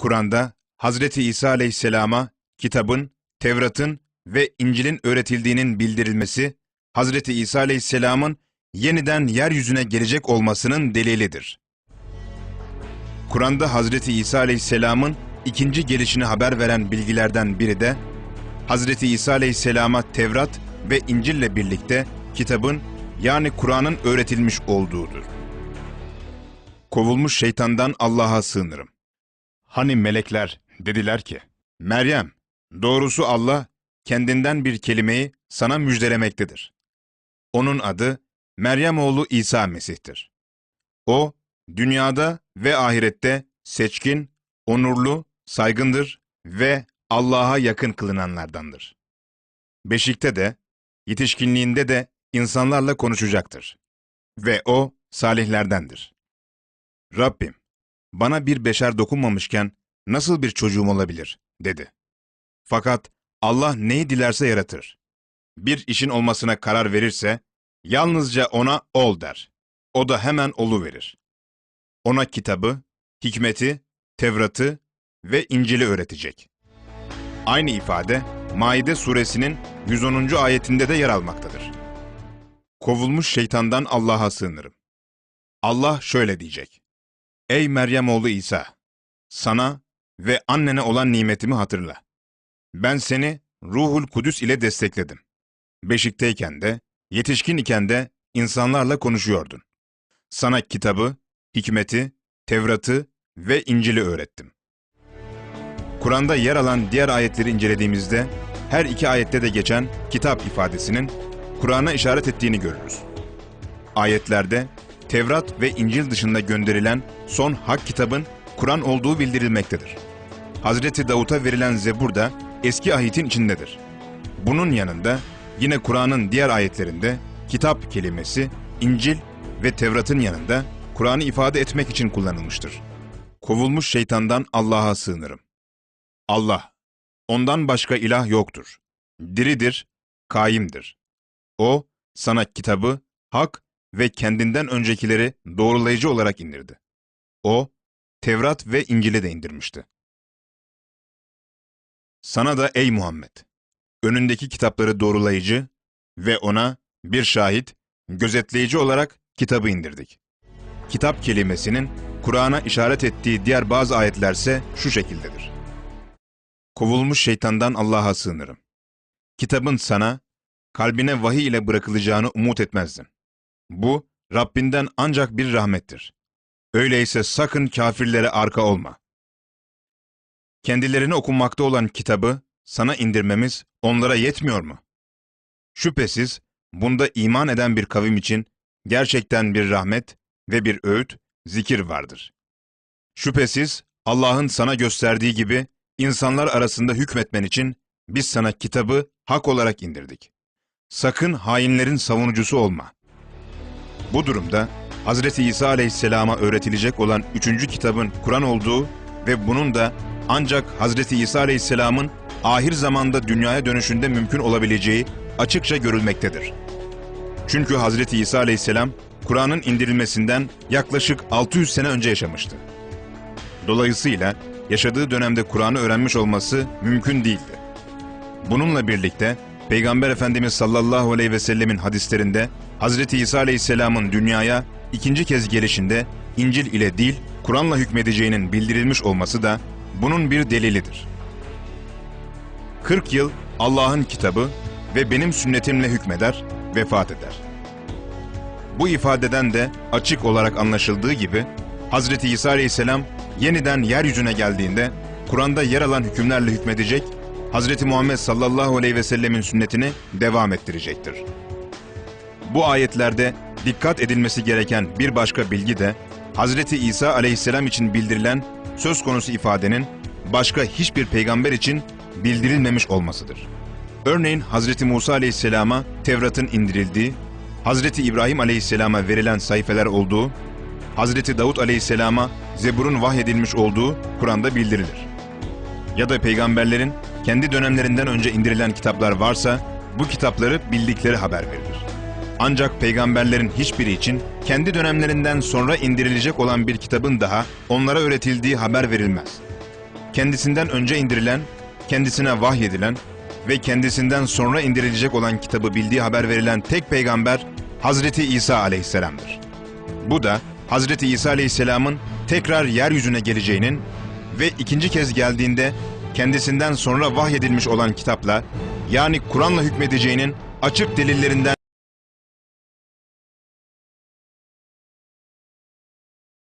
Kur'an'da Hazreti İsa aleyhisselama kitabın, Tevrat'ın ve İncil'in öğretildiğinin bildirilmesi, Hazreti İsa aleyhisselamın yeniden yeryüzüne gelecek olmasının delilidir. Kur'an'da Hazreti İsa aleyhisselamın ikinci gelişini haber veren bilgilerden biri de, Hazreti İsa aleyhisselama Tevrat ve İncil'le birlikte kitabın yani Kur'an'ın öğretilmiş olduğudur. Kovulmuş şeytandan Allah'a sığınırım. Hani melekler dediler ki, Meryem, doğrusu Allah kendinden bir kelimeyi sana müjdelemektedir. Onun adı Meryem oğlu İsa Mesih'tir. O, dünyada ve ahirette seçkin, onurlu, saygındır ve Allah'a yakın kılınanlardandır. Beşikte de, yetişkinliğinde de insanlarla konuşacaktır. Ve o, salihlerdendir. Rabbim, bana bir beşer dokunmamışken nasıl bir çocuğum olabilir, dedi. Fakat Allah neyi dilerse yaratır. Bir işin olmasına karar verirse, yalnızca ona ol der. O da hemen olu verir. Ona kitabı, hikmeti, Tevrat'ı ve İncil'i öğretecek. Aynı ifade Maide suresinin 110. ayetinde de yer almaktadır. Kovulmuş şeytandan Allah'a sığınırım. Allah şöyle diyecek. Ey Meryem oğlu İsa! Sana ve annene olan nimetimi hatırla. Ben seni Ruhul Kudüs ile destekledim. Beşikteyken de, yetişkin iken de insanlarla konuşuyordun. Sana kitabı, hikmeti, Tevrat'ı ve İncil'i öğrettim. Kur'an'da yer alan diğer ayetleri incelediğimizde her iki ayette de geçen kitap ifadesinin Kur'an'a işaret ettiğini görürüz. Ayetlerde Tevrat ve İncil dışında gönderilen son hak kitabın Kur'an olduğu bildirilmektedir. Hazreti Davut'a verilen Zebur da eski ahitin içindedir. Bunun yanında yine Kur'an'ın diğer ayetlerinde kitap kelimesi İncil ve Tevrat'ın yanında Kur'an'ı ifade etmek için kullanılmıştır. Kovulmuş şeytandan Allah'a sığınırım. Allah, ondan başka ilah yoktur. Diridir, kaimdir. O, sana kitabı, hak ve kendinden öncekileri doğrulayıcı olarak indirdi. O, Tevrat ve İncil'i de indirmişti. Sana da ey Muhammed, önündeki kitapları doğrulayıcı ve ona bir şahit, gözetleyici olarak kitabı indirdik. Kitap kelimesinin Kur'an'a işaret ettiği diğer bazı ayetlerse şu şekildedir. Kovulmuş şeytandan Allah'a sığınırım. Kitabın sana, kalbine vahiy ile bırakılacağını umut etmezdin. Bu, Rabbinden ancak bir rahmettir. Öyleyse sakın kafirlere arka olma. Kendilerine okunmakta olan kitabı sana indirmemiz onlara yetmiyor mu? Şüphesiz bunda iman eden bir kavim için gerçekten bir rahmet ve bir öğüt, zikir vardır. Şüphesiz Allah'ın sana gösterdiği gibi insanlar arasında hükmetmen için biz sana kitabı hak olarak indirdik. Sakın hainlerin savunucusu olma. Bu durumda Hazreti İsa aleyhisselama öğretilecek olan üçüncü kitabın Kur'an olduğu ve bunun da ancak Hazreti İsa aleyhisselamın ahir zamanda dünyaya dönüşünde mümkün olabileceği açıkça görülmektedir. Çünkü Hazreti İsa aleyhisselam Kur'an'ın indirilmesinden yaklaşık 600 sene önce yaşamıştı. Dolayısıyla yaşadığı dönemde Kur'an'ı öğrenmiş olması mümkün değildi. Bununla birlikte Peygamber Efendimiz sallallahu aleyhi ve sellemin hadislerinde Hazreti İsa aleyhisselamın dünyaya ikinci kez gelişinde İncil ile değil, Kur'an'la hükmedeceğinin bildirilmiş olması da bunun bir delilidir. 40 yıl Allah'ın kitabı ve benim sünnetimle hükmeder, vefat eder. Bu ifadeden de açık olarak anlaşıldığı gibi Hazreti İsa aleyhisselam yeniden yeryüzüne geldiğinde Kur'an'da yer alan hükümlerle hükmedecek, Hazreti Muhammed sallallahu aleyhi ve sellemin sünnetini devam ettirecektir. Bu ayetlerde dikkat edilmesi gereken bir başka bilgi de Hazreti İsa aleyhisselam için bildirilen söz konusu ifadenin başka hiçbir peygamber için bildirilmemiş olmasıdır. Örneğin Hazreti Musa aleyhisselama Tevrat'ın indirildiği, Hazreti İbrahim aleyhisselama verilen sayfeler olduğu, Hazreti Davut aleyhisselama Zebur'un vahyedilmiş olduğu Kur'an'da bildirilir. Ya da peygamberlerin kendi dönemlerinden önce indirilen kitaplar varsa bu kitapları bildikleri haber verilir. Ancak peygamberlerin hiçbiri için kendi dönemlerinden sonra indirilecek olan bir kitabın daha onlara öğretildiği haber verilmez. kendisinden önce indirilen, kendisine vahyedilen ve kendisinden sonra indirilecek olan kitabı bildiği haber verilen tek peygamber Hazreti İsa aleyhisselamdır. Bu da Hazreti İsa aleyhisselamın tekrar yeryüzüne geleceğinin ve ikinci kez geldiğinde kendisinden sonra vahyedilmiş olan kitapla yani Kur'an'la hükmedeceğinin açık delillerinden